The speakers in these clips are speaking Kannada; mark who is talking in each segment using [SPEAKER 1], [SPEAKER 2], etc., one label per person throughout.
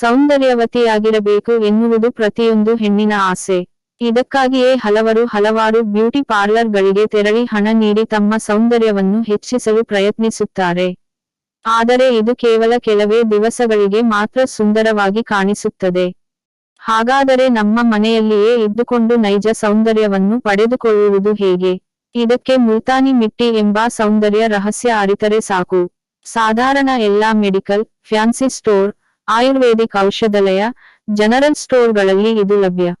[SPEAKER 1] ಸೌಂದರ್ಯವತಿಯಾಗಿರಬೇಕು ಎನ್ನುವುದು ಪ್ರತಿಯೊಂದು ಹೆಣ್ಣಿನ ಆಸೆ. ಇದಕ್ಕಾಗಿಯೇ ಹಲವರು ಹಲವಾರು ಬ್ಯೂಟಿ ಪಾರ್ಲರ್ಗಳಿಗೆ ತೆರಳಿ ಹಣ ನೀಡಿ ತಮ್ಮ ಸೌಂದರ್ಯವನ್ನು ಹೆಚ್ಚಿಸಲು ಪ್ರಯತ್ನಿಸುತ್ತಾರೆ. ಆದರೆ ಇದು ಕೇವಲ ಕೆಲವೇ ದಿವಸಗಳಿಗೆ ಮಾತ್ರ ಸುಂದರವಾಗಿ ಕಾಣಿಸುತ್ತದೆ. ಹಾಗಾದರೆ ನಮ್ಮ ಮನೆಯಲ್ಲಿಯೇ ಇದ್ದುಕೊಂಡು ನೈಜ ಸೌಂದರ್ಯವನ್ನು ಪಡೆದುಕೊಳ್ಳುವುದು ಹೇಗೆ? ಇದಕ್ಕೆ ಮುಲ್ತಾನಿ ಮಿಟ್ಟಿ ಎಂಬ ಸೌಂದರ್ಯ ರಹಸ್ಯ ಅರಿತರೆ ಸಾಕು. ಸಾಧಾರಣ ಎಲ್ಲಾ ಮೆಡಿಕಲ್, ಫ್ಯಾನ್ಸಿ ಸ್ಟೋರ್ ಆಯುರ್ವೇದಿಕ್ ಔಷಧಾಲಯ, ಜನರಲ್ ಸ್ಟೋರ್ಗಳಲ್ಲಿ ಇದು ಲಭ್ಯ.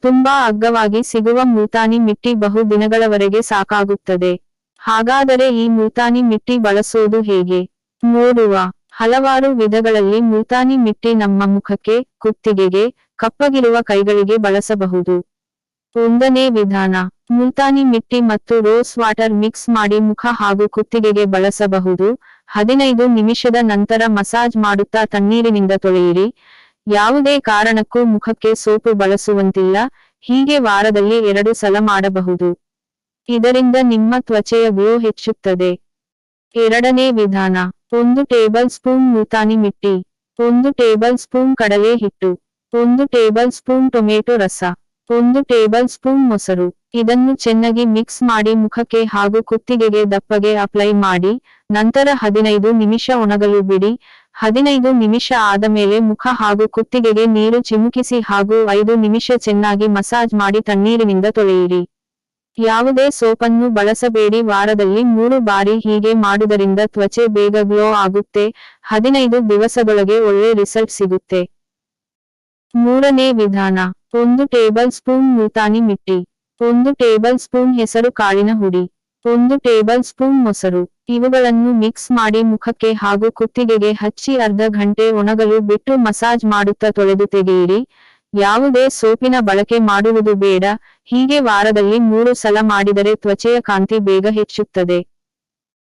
[SPEAKER 1] ತುಂಬಾ ಅಗ್ಗವಾಗಿ ಸಿಗುವ ಮೂತಾನಿ ಮಿಟ್ಟಿ ಬಹು ದಿನಗಳವರೆಗೆ ಸಾಕಾಗುತ್ತದೆ. ಹಾಗಾದರೆ ಈ ಮೂತಾನಿ ಮಿಟ್ಟಿ ಬಳಸೋದು ಹೇಗೆ? ನೋಡುವ. ಹಲವಾರು ವಿಧಗಳಲ್ಲಿ ಮೂತಾನಿ ಮಿಟ್ಟಿ ನಮ್ಮ ಮುಖಕ್ಕೆ, ಕುತ್ತಿಗೆಗೆ, ಕಪ್ಪಗಿರುವ ಕೈಗಳಿಗೆ ಬಳಸಬಹುದು. ಒಂದನೇ ವಿಧಾನ. ಮುಲ್ತಾನಿ ಮಿಟ್ಟಿ ಮತ್ತು ರೋಸ್ ವಾಟರ್ ಮಿಕ್ಸ್ ಮಾಡಿ ಮುಖ ಹಾಗೂ ಕುತ್ತಿಗೆಗೆ ಬಳಸಬಹುದು. ಹದಿನೈದು ನಿಮಿಷದ ನಂತರ ಮಸಾಜ್ ಮಾಡುತ್ತಾ ತಣ್ಣೀರಿನಿಂದ ತೊಳೆಯಿರಿ. ಯಾವುದೇ ಕಾರಣಕ್ಕೂ ಮುಖಕ್ಕೆ ಸೋಪು ಬಳಸುವಂತಿಲ್ಲ. ಹೀಗೆ ವಾರದಲ್ಲಿ ಎರಡು ಸಲ ಮಾಡಬಹುದು. ಇದರಿಂದ ನಿಮ್ಮ ತ್ವಚೆಯ ಗ್ಲೋ ಹೆಚ್ಚುತ್ತದೆ. ಎರಡನೇ ವಿಧಾನ, ಒಂದು ಟೇಬಲ್ ಸ್ಪೂನ್ ಮುಲ್ತಾನಿ ಮಿಟ್ಟಿ, ಒಂದು ಟೇಬಲ್ ಸ್ಪೂನ್ ಕಡಲೆ ಹಿಟ್ಟು, ಒಂದು ಟೇಬಲ್ ಸ್ಪೂನ್ ಟೊಮೆಟೊ ರಸ. ಒಂದು ಟೇಬಲ್ ಸ್ಪೂನ್ ಮೊಸರು. ಇದನ್ನು ಚೆನ್ನಾಗಿ ಮಿಕ್ಸ್ ಮಾಡಿ ಮುಖಕ್ಕೆ ಹಾಗೂ ಕುತ್ತಿಗೆಗೆ ದಪ್ಪಗೆ ಅಪ್ಲೈ ಮಾಡಿ, ನಂತರ ಹದಿನೈದು ನಿಮಿಷ ಒಣಗಲು ಬಿಡಿ. ಹದಿನೈದು ನಿಮಿಷ ಆದ ಮೇಲೆ ಮುಖ ಹಾಗೂ ಕುತ್ತಿಗೆಗೆ ನೀರು ಚಿಮುಕಿಸಿ ಹಾಗೂ ಐದು ನಿಮಿಷ ಚೆನ್ನಾಗಿ ಮಸಾಜ್ ಮಾಡಿ ತಣ್ಣೀರಿನಿಂದ ತೊಳೆಯಿರಿ. ಯಾವುದೇ ಸೋಪನ್ನು ಬಳಸಬೇಡಿ. ವಾರದಲ್ಲಿ ಮೂರು ಬಾರಿ ಹೀಗೆ ಮಾಡುವುದರಿಂದ ತ್ವಚೆ ಬೇಗ ಗ್ಲೋ ಆಗುತ್ತೆ. ಹದಿನೈದು ದಿವಸದೊಳಗೆ ಒಳ್ಳೆ ರಿಸಲ್ಟ್ ಸಿಗುತ್ತೆ. ಮೂರನೇ ವಿಧಾನ, ಒಂದು ಟೇಬಲ್ ಸ್ಪೂನ್ ಮುಲ್ತಾನಿ ಮಿಟ್ಟಿ, ಒಂದು ಟೇಬಲ್ ಸ್ಪೂನ್ ಹೆಸರು ಕಾಳಿನ ಹುಡಿ, ಒಂದು ಟೇಬಲ್ ಸ್ಪೂನ್ ಮೊಸರು. ಇವುಗಳನ್ನು ಮಿಕ್ಸ್ ಮಾಡಿ ಮುಖಕ್ಕೆ ಹಾಗೂ ಕುತ್ತಿಗೆಗೆ ಹಚ್ಚಿ ಅರ್ಧ ಗಂಟೆ ಒಣಗಲು ಬಿಟ್ಟು ಮಸಾಜ್ ಮಾಡುತ್ತಾ ತೊಳೆದು ತೆಗೆಯಿರಿ. ಯಾವುದೇ ಸೋಪಿನ ಬಳಕೆ ಮಾಡುವುದು ಬೇಡ. ಹೀಗೆ ವಾರದಲ್ಲಿ ಮೂರು ಸಲ ಮಾಡಿದರೆ ತ್ವಚೆಯ ಕಾಂತಿ ಬೇಗ ಹೆಚ್ಚುತ್ತದೆ.